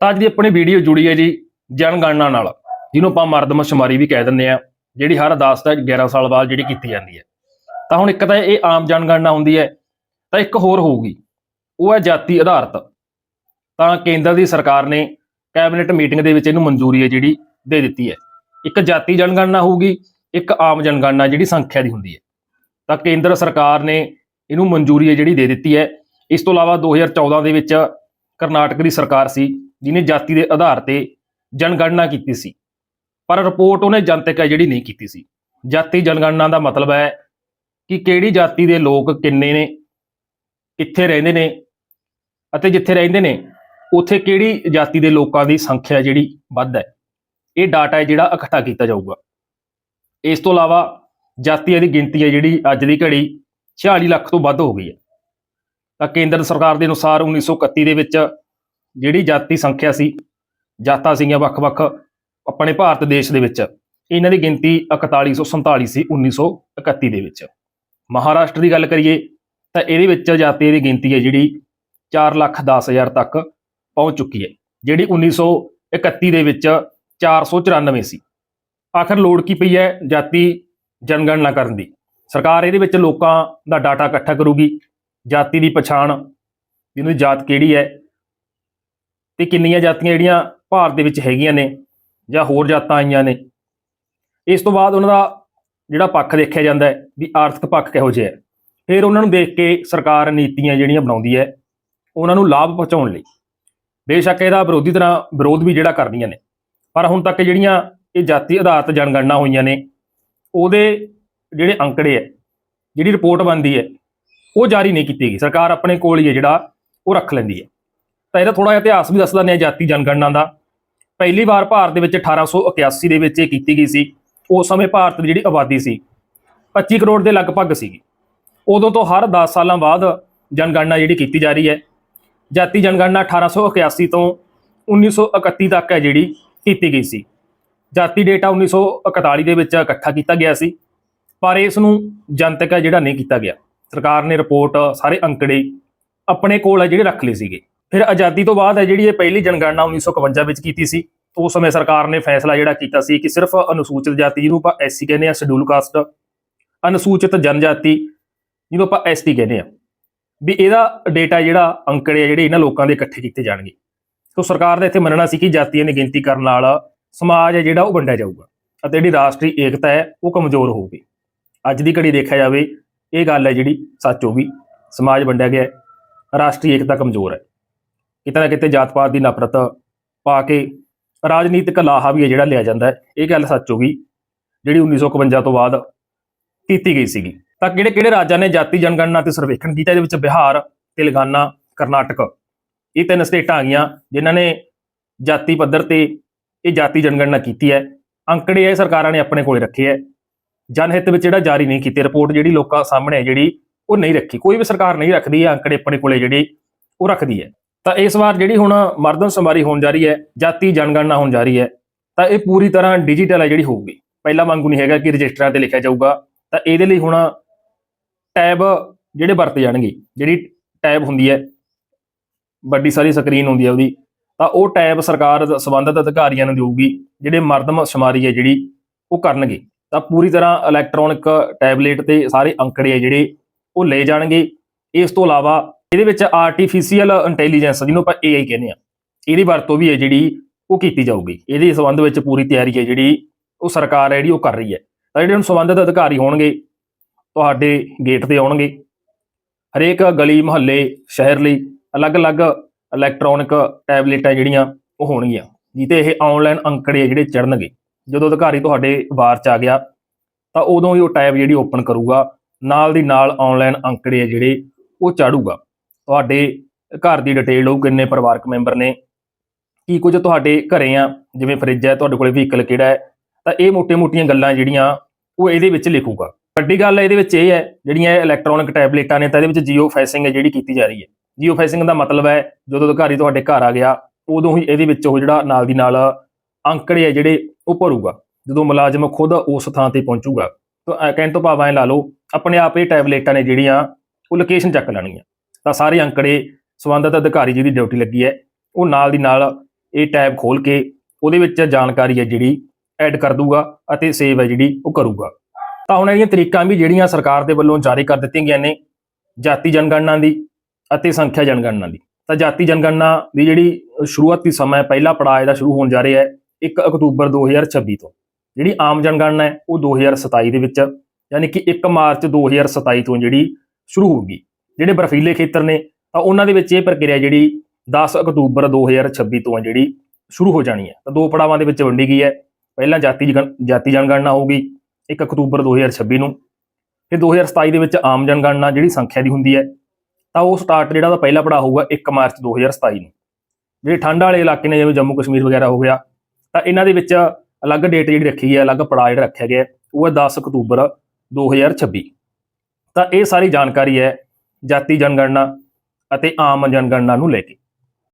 ਤਾਂ ਅੱਜ ਦੀ ਆਪਣੀ ਵੀਡੀਓ ਜੁੜੀ ਹੈ ਜੀ ਜਨਗਣਨਾ ਨਾਲ, ਜਿਹਨੂੰ ਆਪਾਂ ਮਰਦਮਸ਼ੁਮਾਰੀ ਵੀ ਕਹਿ ਦਿੰਦੇ ਆ ਜਿਹੜੀ ਹਰ 10 ਤੋਂ 11 ਸਾਲ ਬਾਅਦ ਜਿਹੜੀ ਕੀਤੀ ਜਾਂਦੀ ਹੈ। ਤਾਂ ਹੁਣ ਇੱਕ ਤਾਂ ਇਹ ਆਮ ਜਨਗਣਨਾ ਹੁੰਦੀ ਹੈ, ਤਾਂ ਇੱਕ ਹੋਰ ਹੋਊਗੀ, ਉਹ ਹੈ ਜਾਤੀ ਆਧਾਰਿਤ। ਤਾਂ ਕੇਂਦਰ ਦੀ ਸਰਕਾਰ ਨੇ ਕੈਬਨਿਟ ਮੀਟਿੰਗ ਦੇ ਵਿੱਚ ਇਹਨੂੰ ਮਨਜ਼ੂਰੀ ਹੈ ਜਿਹੜੀ ਦੇ ਦਿੱਤੀ ਹੈ। ਇੱਕ ਜਾਤੀ ਜਨਗਣਨਾ ਹੋਊਗੀ, ਇੱਕ ਆਮ ਜਨਗਣਨਾ ਜਿਹੜੀ ਸੰਖਿਆ ਦੀ ਹੁੰਦੀ ਹੈ। ਤਾਂ ਕੇਂਦਰ ਸਰਕਾਰ ਨੇ ਇਹਨੂੰ ਮਨਜ਼ੂਰੀ ਹੈ ਜਿਹੜੀ ਦੇ ਦਿੱਤੀ ਹੈ। ਇਸ ਤੋਂ ਇਲਾਵਾ 2014 ਦੇ ਵਿੱਚ ਕਰਨਾਟਕ ਦੀ ਸਰਕਾਰ ਸੀ ਜਿਹਨੇ ਜਾਤੀ ਦੇ ਆਧਾਰ ਤੇ ਜਨਗਣਨਾ ਕੀਤੀ ਸੀ। ਪਰ ਰਿਪੋਰਟ ਉਹਨੇ ਜਨਤਕ ਹੈ ਜਿਹੜੀ ਨਹੀਂ ਕੀਤੀ ਸੀ। ਜਾਤੀ ਜਨਗਣਨਾ ਦਾ ਮਤਲਬ ਹੈ ਕਿ ਕਿਹੜੀ ਜਾਤੀ ਦੇ ਲੋਕ ਕਿੰਨੇ ਨੇ, ਕਿੱਥੇ ਰਹਿੰਦੇ ਨੇ ਅਤੇ ਜਿੱਥੇ ਰਹਿੰਦੇ ਨੇ, ਉੱਥੇ ਕਿਹੜੀ ਜਾਤੀ ਦੇ ਲੋਕਾਂ ਦੀ ਸੰਖਿਆ ਜਿਹੜੀ ਵੱਧ ਹੈ। ਇਹ ਡਾਟਾ ਹੈ ਜਿਹੜਾ ਇਕੱਠਾ ਕੀਤਾ ਜਾਊਗਾ। ਇਸ ਤੋਂ ਇਲਾਵਾ ਜਾਤੀਆਂ ਦੀ ਗਿਣਤੀ ਹੈ ਜਿਹੜੀ ਅੱਜ ਦੀ ਘੜੀ 46 ਲੱਖ ਤੋਂ ਵੱਧ ਹੋ ਗਈ ਹੈ। ਤਾਂ ਕੇਂਦਰ ਸਰਕਾਰ ਦੇ ਅਨੁਸਾਰ 1931 ਦੇ ਵਿੱਚ ਜਿਹੜੀ ਜਾਤੀ ਸੰਖਿਆ ਸੀ, ਜਾਤਾਂ ਸੀਗੀਆਂ ਵੱਖ-ਵੱਖ ਆਪਣੇ ਭਾਰਤ ਦੇਸ਼ ਦੇ ਵਿੱਚ, ਇਹਨਾਂ ਦੀ ਗਿਣਤੀ 4147 ਸੀ 1931 ਦੇ ਵਿੱਚ। ਮਹਾਰਾਸ਼ਟਰ ਦੀ ਗੱਲ ਕਰੀਏ ਤਾਂ ਇਹਦੇ ਵਿੱਚ ਜਾਤੀ ਦੀ ਗਿਣਤੀ ਹੈ ਜਿਹੜੀ 4 ਲੱਖ 10 ਹਜ਼ਾਰ ਤੱਕ ਪਹੁੰਚ ਚੁੱਕੀ ਹੈ, ਜਿਹੜੀ 1931 ਦੇ ਵਿੱਚ 494 ਸੀ ਆਖਰ ਲੋੜ ਕੀ ਪਈ ਹੈ ਜਾਤੀ ਜਨਗਣਨਾ ਕਰਨ ਦੀ? ਸਰਕਾਰ ਇਹਦੇ ਵਿੱਚ ਲੋਕਾਂ ਦਾ ਡਾਟਾ ਇਕੱਠਾ ਕਰੂਗੀ, ਜਾਤੀ ਦੀ ਪਛਾਣ ਜਿਹਨੂੰ ਜਾਤ ਕਿਹੜੀ ਹੈ ਤੇ ਕਿੰਨੀਆਂ ਜਾਤੀਆਂ ਜਿਹੜੀਆਂ ਭਾਰਤ ਦੇ ਵਿੱਚ ਹੈਗੀਆਂ ਨੇ ਜਾਂ ਹੋਰ ਜਾਤਾਂ ਆਈਆਂ ਨੇ। ਇਸ ਤੋਂ ਬਾਅਦ ਉਹਨਾਂ ਦਾ ਜਿਹੜਾ ਪੱਖ ਦੇਖਿਆ ਜਾਂਦਾ ਹੈ ਵੀ ਆਰਥਿਕ ਪੱਖ ਕਿਹੋ ਜਿਹਾ ਹੈ। ਫਿਰ ਉਹਨਾਂ ਨੂੰ ਦੇਖ ਕੇ ਸਰਕਾਰ ਨੀਤੀਆਂ ਜਿਹੜੀਆਂ ਬਣਾਉਂਦੀ ਹੈ, ਉਹਨਾਂ ਨੂੰ ਲਾਭ ਪਹੁੰਚਾਉਣ ਲਈ ਬੇਸ਼ੱਕ ਇਹਦਾ ਵਿਰੋਧੀ ਤਰ੍ਹਾਂ ਵਿਰੋਧ ਵੀ ਜਿਹੜਾ ਕਰਦੀਆਂ ਨੇ। ਪਰ ਹੁਣ ਤੱਕ ਜਿਹੜੀਆਂ ਇਹ ਜਾਤੀ ਆਧਾਰਿਤ ਜਨਗਣਨਾ ਹੋਈਆਂ ਨੇ, ਉਹਦੇ ਜਿਹੜੇ ਅੰਕੜੇ ਹੈ, ਜਿਹੜੀ ਰਿਪੋਰਟ ਬਣਦੀ ਹੈ, ਉਹ ਜਾਰੀ ਨਹੀਂ ਕੀਤੀ ਗਈ। ਸਰਕਾਰ ਆਪਣੇ ਕੋਲ ਹੀ ਹੈ ਜਿਹੜਾ ਉਹ ਰੱਖ ਲੈਂਦੀ ਹੈ। ਤਾਂ ਇਹਦਾ ਥੋੜਾ ਜਿਹਾ ਇਤਿਹਾਸ ਵੀ ਦੱਸ ਦਿੰਦੇ ਹਾਂ ਜਾਤੀ ਜਨਗਣਨਾ ਦਾ। ਪਹਿਲੀ ਵਾਰ ਭਾਰਤ ਦੇ ਵਿੱਚ 1881 ਦੇ ਵਿੱਚ ਇਹ ਕੀਤੀ ਗਈ ਸੀ। ਉਸ ਸਮੇਂ ਭਾਰਤ ਦੀ ਜਿਹੜੀ ਆਬਾਦੀ ਸੀ 25 ਕਰੋੜ ਦੇ ਲਗਭਗ ਸੀਗੀ। ਉਦੋਂ ਤੋਂ ਹਰ 10 ਸਾਲਾਂ ਬਾਅਦ ਜਨਗਣਨਾ ਜਿਹੜੀ ਕੀਤੀ ਜਾ ਰਹੀ ਹੈ। ਜਾਤੀ ਜਨਗਣਨਾ 1881 ਤੋਂ 1931 ਤੱਕ ਹੈ ਜਿਹੜੀ ਕੀਤੀ ਗਈ ਸੀ। ਜਾਤੀ ਡੇਟਾ 1941 ਦੇ ਵਿੱਚ ਇਕੱਠਾ ਕੀਤਾ ਗਿਆ ਸੀ। ਪਰ ਇਸ ਨੂੰ ਜਨਤਕ ਹੈ ਜਿਹੜਾ ਨਹੀਂ ਕੀਤਾ ਗਿਆ। ਸਰਕਾਰ ਨੇ ਰਿਪੋਰਟ ਸਾਰੇ ਅੰਕੜੇ ਆਪਣੇ ਕੋਲ ਹੈ ਜਿਹੜੇ ਰੱਖ ਲਏ ਸੀਗੇ। ਫਿਰ ਆਜ਼ਾਦੀ ਤੋਂ ਬਾਅਦ ਹੈ ਜਿਹੜੀ ਇਹ ਪਹਿਲੀ ਜਨਗਣਨਾ 1951 ਵਿੱਚ ਕੀਤੀ ਸੀ, ਉਸ ਸਮੇਂ ਸਰਕਾਰ ਨੇ ਫੈਸਲਾ ਜਿਹੜਾ ਕੀਤਾ ਸੀ ਕਿ ਸਿਰਫ ਅਨੁਸੂਚਿਤ ਜਾਤੀ ਜਿਹਨੂੰ ਆਪਾਂ ਐਸਸੀ ਕਹਿੰਦੇ ਆ ਸ਼ਡਿਊਲ ਕਾਸਟ, ਅਨੁਸੂਚਿਤ ਜਨਜਾਤੀ ਜਿਹਨੂੰ ਆਪਾਂ ਐਸਟੀ ਕਹਿੰਦੇ ਆ ਵੀ ਇਹਦਾ ਡੇਟਾ ਜਿਹੜਾ ਅੰਕੜੇ ਆ, ਜਿਹੜੇ ਇਹਨਾਂ ਲੋਕਾਂ ਦੇ ਇਕੱਠੇ ਕੀਤੇ ਜਾਣਗੇ। ਸੋ ਸਰਕਾਰ ਦਾ ਇੱਥੇ ਮੰਨਣਾ ਸੀ ਕਿ ਜਾਤੀਆਂ ਦੀ ਗਿਣਤੀ ਕਰਨ ਨਾਲ ਸਮਾਜ ਹੈ ਜਿਹੜਾ ਉਹ ਵੰਡਿਆ ਜਾਊਗਾ ਅਤੇ ਜਿਹੜੀ ਰਾਸ਼ਟਰੀ ਏਕਤਾ ਹੈ, ਉਹ ਕਮਜ਼ੋਰ ਹੋਊਗੀ। ਅੱਜ ਦੀ ਘੜੀ ਦੇਖਿਆ ਜਾਵੇ, ਇਹ ਗੱਲ ਹੈ ਜਿਹੜੀ ਸੱਚ ਹੋਗੀ ਸਮਾਜ ਵੰਡਿਆ ਗਿਆ ਰਾਸ਼ਟਰੀ ਏਕਤਾ ਕਮਜ਼ੋਰ ਹੈ। ਕਿਤੇ ਨਾ ਕਿਤੇ ਜਾਤ ਪਾਤ ਦੀ ਨਫ਼ਰਤ ਪਾ ਕੇ ਰਾਜਨੀਤਿਕ ਲਾਹਾ ਵੀ ਹੈ ਜਿਹੜਾ ਲਿਆ ਜਾਂਦਾ ਹੈ, ਇਹ ਗੱਲ ਸੱਚ ਹੋਗੀ ਜਿਹੜੀ 1951 ਤੋਂ ਬਾਅਦ ਕੀਤੀ ਗਈ ਸੀਗੀ। ਤਾਂ ਕਿਹੜੇ ਕਿਹੜੇ ਰਾਜਾਂ ਨੇ ਜਾਤੀ ਜਨਗਣਨਾ ਤੇ ਸਰਵੇਖਣ ਕੀਤਾ? ਇਹਦੇ ਵਿੱਚ ਬਿਹਾਰ, ਤੇਲੰਗਾਨਾ, ਕਰਨਾਟਕ। ਇਹ ਤਿੰਨ ਸਟੇਟਾਂ ਆ ਗਈਆਂ ਜਿਨ੍ਹਾਂ ਨੇ ਜਾਤੀ ਪੱਧਰ ਤੇ ਇਹ ਜਾਤੀ ਜਨਗਣਨਾ ਕੀਤੀ ਹੈ। ਅੰਕੜੇ ਇਹ ਸਰਕਾਰਾਂ ਨੇ ਆਪਣੇ ਕੋਲੇ ਰੱਖੇ ਹੈ। ਜਨਹਿੱਤ ਵਿੱਚ ਜਿਹੜਾ ਜਾਰੀ ਨਹੀਂ ਕੀਤੀ। ਰਿਪੋਰਟ ਜਿਹੜੀ ਲੋਕਾਂ ਸਾਹਮਣੇ ਹੈ ਜਿਹੜੀ, ਉਹ ਨਹੀਂ ਰੱਖੀ। ਕੋਈ ਵੀ ਸਰਕਾਰ ਨਹੀਂ ਰੱਖਦੀ ਹੈ ਅੰਕੜੇ ਆਪਣੇ ਕੋਲੇ ਜਿਹੜੇ, ਉਹ ਰੱਖਦੀ ਹੈ। ਤਾਂ ਇਸ ਵਾਰ ਜਿਹੜੀ ਹੁਣ ਮਰਦਮਸ਼ੁਮਾਰੀ ਹੋਣ ਜਾ ਰਹੀ ਹੈ, ਜਾਤੀ ਜਨਗਣਨਾ ਹੋਣ ਜਾ ਰਹੀ ਹੈ, ਤਾਂ ਇਹ ਪੂਰੀ ਤਰ੍ਹਾਂ ਡਿਜੀਟਲ ਹੈ ਜਿਹੜੀ ਹੋਊਗੀ। ਪਹਿਲਾਂ ਵਾਂਗੂ ਨਹੀਂ ਹੈਗਾ ਕਿ ਰਜਿਸਟਰਾਂ ਤੇ ਲਿਖਿਆ ਜਾਊਗਾ। ਤਾਂ ਇਹਦੇ ਲਈ ਹੁਣ ਟੈਬ ਜਿਹੜੇ ਵਰਤੇ ਜਾਣਗੇ, ਜਿਹੜੀ ਟੈਬ ਹੁੰਦੀ ਹੈ, ਵੱਡੀ ਸਾਰੀ ਸਕਰੀਨ ਹੁੰਦੀ ਹੈ ਉਹਦੀ, ਤਾਂ ਉਹ ਟੈਬ ਸਰਕਾਰ ਸੰਬੰਧਿਤ ਅਧਿਕਾਰੀਆਂ ਨੂੰ ਦੇਊਗੀ, ਜਿਹੜੇ ਮਰਦਮਸ਼ੁਮਾਰੀ ਹੈ ਜਿਹੜੀ, ਉਹ ਕਰਨਗੇ। ਤਾਂ ਪੂਰੀ ਤਰ੍ਹਾਂ ਇਲੈਕਟ੍ਰੋਨਿਕ ਟੈਬਲੇਟ ਤੇ ਸਾਰੇ ਅੰਕੜੇ ਆ ਜਿਹੜੇ, ਉਹ ਲਏ ਜਾਣਗੇ। ਇਸ ਤੋਂ ਇਲਾਵਾ ਇਹਦੇ ਵਿੱਚ ਆਰਟੀਫੀਸ਼ੀਅਲ ਇੰਟੈਲੀਜੈਂਸ ਜਿਹਨੂੰ ਆਪਾਂ AI ਕਹਿੰਦੇ ਆ, ਇਹਦੀ ਵਰਤੋਂ ਵੀ ਹੈ ਜਿਹੜੀ ਉਹ ਕੀਤੀ ਜਾਊਗੀ। ਇਹਦੇ ਸੰਬੰਧ ਵਿੱਚ ਪੂਰੀ ਤਿਆਰੀ ਹੈ ਜਿਹੜੀ ਉਹ ਸਰਕਾਰ ਹੈ ਜਿਹੜੀ ਉਹ ਕਰ ਰਹੀ ਹੈ। ਤਾਂ ਜਿਹੜੇ ਹੁਣ ਸੰਬੰਧਿਤ ਅਧਿਕਾਰੀ ਹੋਣਗੇ, ਤੁਹਾਡੇ ਗੇਟ ਤੇ ਆਉਣਗੇ। ਹਰੇਕ ਗਲੀ, ਮੁਹੱਲੇ, ਸ਼ਹਿਰ ਲਈ ਅਲੱਗ-ਅਲੱਗ ਇਲੈਕਟ੍ਰੋਨਿਕ ਟੈਬਲੇਟਾਂ ਜਿਹੜੀਆਂ ਉਹ ਹੋਣਗੀਆਂ ਜਿੱਤੇ ਇਹ ਆਨਲਾਈਨ ਅੰਕੜੇ ਆ ਜਿਹੜੇ ਚੜਨਗੇ ਜਦੋਂ ਅਧਿਕਾਰੀ ਤੁਹਾਡੇ ਵਾਰ ਚ ਆ ਗਿਆ, ਤਾਂ ਉਦੋਂ ਹੀ ਉਹ ਟੈਬ ਜਿਹੜੀ ਓਪਨ ਕਰੂਗਾ, ਨਾਲ ਦੀ ਨਾਲ ਆਨਲਾਈਨ ਅੰਕੜੇ ਆ ਜਿਹੜੇ ਉਹ ਚਾੜੂਗਾ ਤੁਹਾਡੇ ਘਰ ਦੀ ਡਿਟੇਲ ਹੋਊ ਕਿੰਨੇ ਪਰਿਵਾਰਕ ਮੈਂਬਰ ਨੇ, ਕੀ ਕੁਝ ਤੁਹਾਡੇ ਘਰੇ ਆ, ਜਿਵੇਂ ਫ੍ਰਿਜ ਹੈ, ਤੁਹਾਡੇ ਕੋਲੇ ਵਹੀਕਲ ਕਿਹੜਾ ਹੈ, ਤਾਂ ਇਹ ਮੋਟੀਆਂ-ਮੋਟੀਆਂ ਗੱਲਾਂ ਜਿਹੜੀਆਂ ਉਹ ਇਹਦੇ ਵਿੱਚ ਲਿਖੂਗਾ। ਵੱਡੀ ਗੱਲ ਇਹਦੇ ਵਿੱਚ ਇਹ ਹੈ, ਜਿਹੜੀਆਂ ਇਲੈਕਟ੍ਰੋਨਿਕ ਟੈਬਲੇਟਾਂ ਨੇ, ਤਾਂ ਇਹਦੇ ਵਿੱਚ ਜੀਓ ਫੈਸਿੰਗ ਹੈ ਜਿਹੜੀ ਕੀਤੀ ਜਾ ਰਹੀ ਹੈ। ਜੀਓ ਫੈਸਿੰਗ ਦਾ ਮਤਲਬ ਹੈ, ਜਦੋਂ ਅਧਿਕਾਰੀ ਤੁਹਾਡੇ ਘਰ ਆ ਗਿਆ, ਉਦੋਂ ਹੀ ਇਹਦੇ ਵਿੱਚ ਉਹ ਜਿਹੜਾ ਨਾਲ ਦੀ ਨਾਲ ਅੰਕੜੇ ਆ ਜਿਹੜੇ, ਉਹ ਭਰੂਗਾ। ਜਦੋਂ ਮੁਲਾਜ਼ਮ ਖੁਦ ਉਸ ਥਾਂ ਤੇ ਪਹੁੰਚੂਗਾ, ਤਾਂ ਕਹਿਣ ਤੋਂ ਭਾਵ ਐ ਲਾ ਲਓ, ਆਪਣੇ ਆਪ ਇਹ ਟੈਬਲੇਟਾਂ ਨੇ ਜਿਹੜੀਆਂ, ਉਹ ਲੋਕੇਸ਼ਨ ਚੱਕ ਲੈਣਗੀਆਂ। ਤਾਂ ਸਾਰੇ ਅੰਕੜੇ ਸੰਬੰਧਿਤ ਅਧਿਕਾਰੀ ਜਿਹਦੀ ਡਿਊਟੀ ਲੱਗੀ ਹੈ, ਉਹ ਨਾਲ ਦੀ ਨਾਲ ਇਹ ਟੈਬ ਖੋਲ ਕੇ ਉਹਦੇ ਵਿੱਚ ਜਾਣਕਾਰੀ ਹੈ ਜਿਹੜੀ ਐਡ ਕਰ ਦੂਗਾ ਅਤੇ ਸੇਵ ਹੈ ਜਿਹੜੀ ਉਹ ਕਰੂਗਾ। ਤਾਂ ਹੁਣ ਇਹਦੀਆਂ ਤਰੀਕਾਂ ਵੀ ਜਿਹੜੀਆਂ ਸਰਕਾਰ ਦੇ ਵੱਲੋਂ ਜਾਰੀ ਕਰ ਦਿੱਤੀਆਂ ਗਈਆਂ ਨੇ, ਜਾਤੀ ਜਨਗਣਨਾ ਦੀ ਅਤੇ ਸੰਖਿਆ ਜਨਗਣਨਾ ਦੀ। ਤਾਂ ਜਾਤੀ ਜਨਗਣਨਾ ਦੀ ਜਿਹੜੀ ਸ਼ੁਰੂਆਤੀ ਸਮਾਂ ਪਹਿਲਾ ਪੜਾਅ ਇਹਦਾ ਸ਼ੁਰੂ ਹੋਣ ਜਾ ਰਿਹਾ ਹੈ 1 ਅਕਤੂਬਰ 2026 ਤੋਂ। ਜਿਹੜੀ ਆਮ ਜਨਗਣਨਾ ਹੈ, ਉਹ 2027 ਦੇ ਵਿੱਚ, ਯਾਨੀ ਕਿ 1 ਮਾਰਚ 2027 ਤੋਂ ਜਿਹੜੀ ਸ਼ੁਰੂ ਹੋਊਗੀ। ਜਿਹੜੇ ਬਰਫੀਲੇ ਖੇਤਰ ਨੇ, ਤਾਂ ਉਹਨਾਂ ਦੇ ਵਿੱਚ ਇਹ ਪ੍ਰਕਿਰਿਆ ਜਿਹੜੀ 10 ਅਕਤੂਬਰ 2026 ਤੋਂ ਆ ਜਿਹੜੀ ਸ਼ੁਰੂ ਹੋ ਜਾਣੀ ਹੈ। ਤਾਂ ਦੋ ਪੜਾਵਾਂ ਦੇ ਵਿੱਚ ਵੰਡੀ ਗਈ ਹੈ। ਪਹਿਲਾਂ ਜਾਤੀ ਜਨ- ਜਾਤੀ ਜਨਗਣਨਾ ਹੋਊਗੀ 1 ਅਕਤੂਬਰ 2026 ਨੂੰ। ਫਿਰ 2027 ਦੇ ਵਿੱਚ ਆਮ ਜਨਗਣਨਾ ਜਿਹੜੀ ਸੰਖਿਆ ਦੀ ਹੁੰਦੀ ਹੈ। ਤਾਂ ਉਹ ਸਟਾਰਟ ਜਿਹੜਾ ਦਾ ਪਹਿਲਾ ਪੜਾਅ ਹੋਊਗਾ 1 ਮਾਰਚ 2027 ਨੂੰ। ਜਿਹੜੇ ਠੰਡ ਵਾਲੇ ਇਲਾਕੇ ਨੇ ਜਿਵੇਂ ਜੰਮੂ ਕਸ਼ਮੀਰ ਵਗੈਰਾ ਹੋ ਗਿਆ, ਤਾਂ ਇਹਨਾਂ ਦੇ ਵਿੱਚ ਅਲੱਗ ਡੇਟ ਜਿਹੜੀ ਰੱਖੀ ਹੈ, ਅਲੱਗ ਪੜਾਅ ਜਿਹੜਾ ਰੱਖਿਆ ਗਿਆ, ਉਹ ਹੈ 10 ਅਕਤੂਬਰ 2026 ਤਾਂ ਇਹ ਸਾਰੀ ਜਾਣਕਾਰੀ ਹੈ ਜਾਤੀ ਜਨਗਣਨਾ ਅਤੇ ਆਮ ਜਨਗਣਨਾ ਨੂੰ ਲੈ ਕੇ।